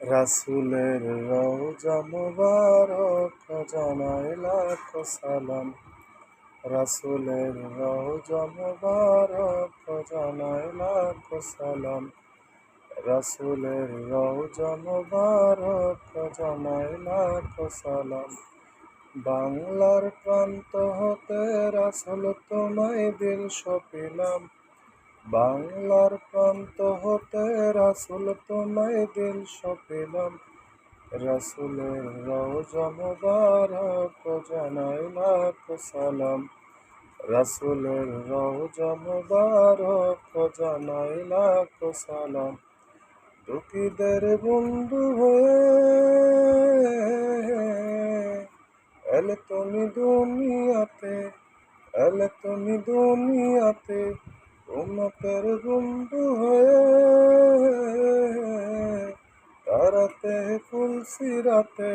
রাসুলের রওজা মুবারক জানাই লাখ সালাম। রাসুলের রওজা মুবারক জানাই লাখ সালাম। রাসুলের রওজা মুবারক জানাই লাখ সালাম। বাংলার প্রান্ত হতে রাসুল তোমায় দিল সপিলাম। বাংলার প্রান্ত হতে রাসুল তোমায় দিল সপিলাম। রাসুলের রওজা মুবারক জানাই লাখ সালাম। রাসুলের রওজা মুবারক জানাই লাখ সালাম। দুঃখীদের বন্ধু হয়ে এলে তুমি দুনিয়াতে, এলে তুমি দুনিয়াতে। উম্মতের বন্ধু হয়ে তারাতে ফুল সিরাতে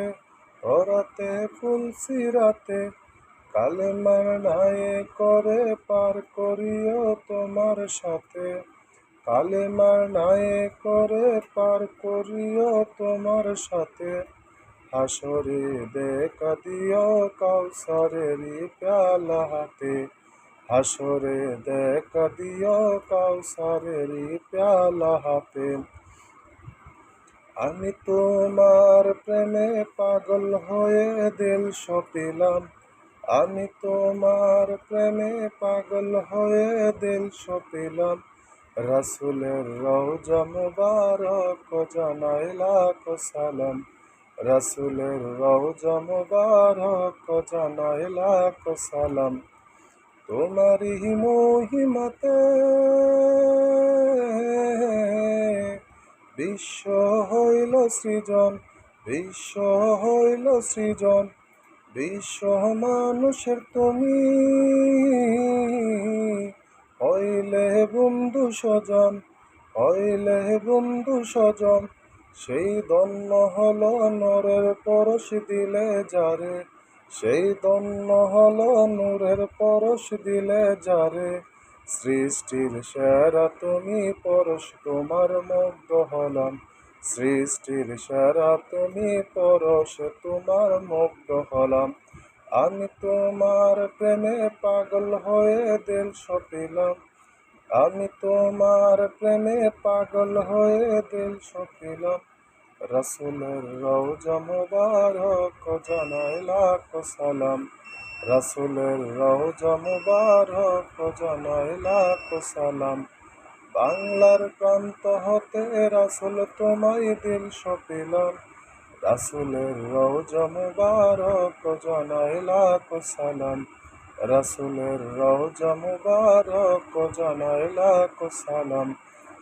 ওরাতে ফুল সিরাতে কালেমার নায়ে করে পার করিও তোমার সাথে, কালেমার নায়ে করে পার করিও তোমার সাথে। হাসরে দেখা দিও কাউসারেরই প্যালা হাতে হাসরে দেখা দিও কাউসারেরই প্যালা হাতে। আমি তোমার প্রেমে পাগল হয়ে দিল সপিলাম। আমি তোমার প্রেমে পাগল হয়ে দিল সপিলাম। রাসুলের রওজা মুবারক জানাই লাখ রাসুলের রওজা মুবারক জানাই লাখ তোমারই মহিমাতে বিশ্ব হইল সৃজন, বিশ্ব হইল সৃজন, বিশ্ব মানুষের তুমি। হইলে বন্ধু স্বজন, হইলে বন্ধু স্বজন, সেই দন্য হল নরের পরশ দিলে যারে সেই দন্য হল নূরের পরশ দিলে যারে। সৃষ্টির সেরা তুমি পরশ, তোমার মুগ্ধ হলাম। সৃষ্টির সেরা তুমি পরশ, তোমার মুগ্ধ হলাম। আমি তোমার প্রেমে পাগল হয়ে দিল সপিলাম। আমি তোমার প্রেমে পাগল হয়ে দিল সপিলাম। রসুলের রওজা মুবারক জানাই লাখ সালাম। রসুলের রওজা মুবারক জানাই সালাম। বাংলার প্রান্ত হতে রাসুল তোমায় দিল সপিলাম। রাসুলের রওজা মুবারক জানাই লাখ সালাম। রাসুলের রওজা মুবারক জানাই সালাম।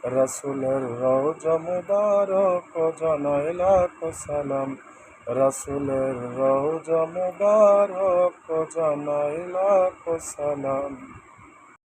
রাসুলের রওজা মুবারক জানাই লাখ সালাম। রসুলের রওজা মুবারক কজন লাখ সালাম।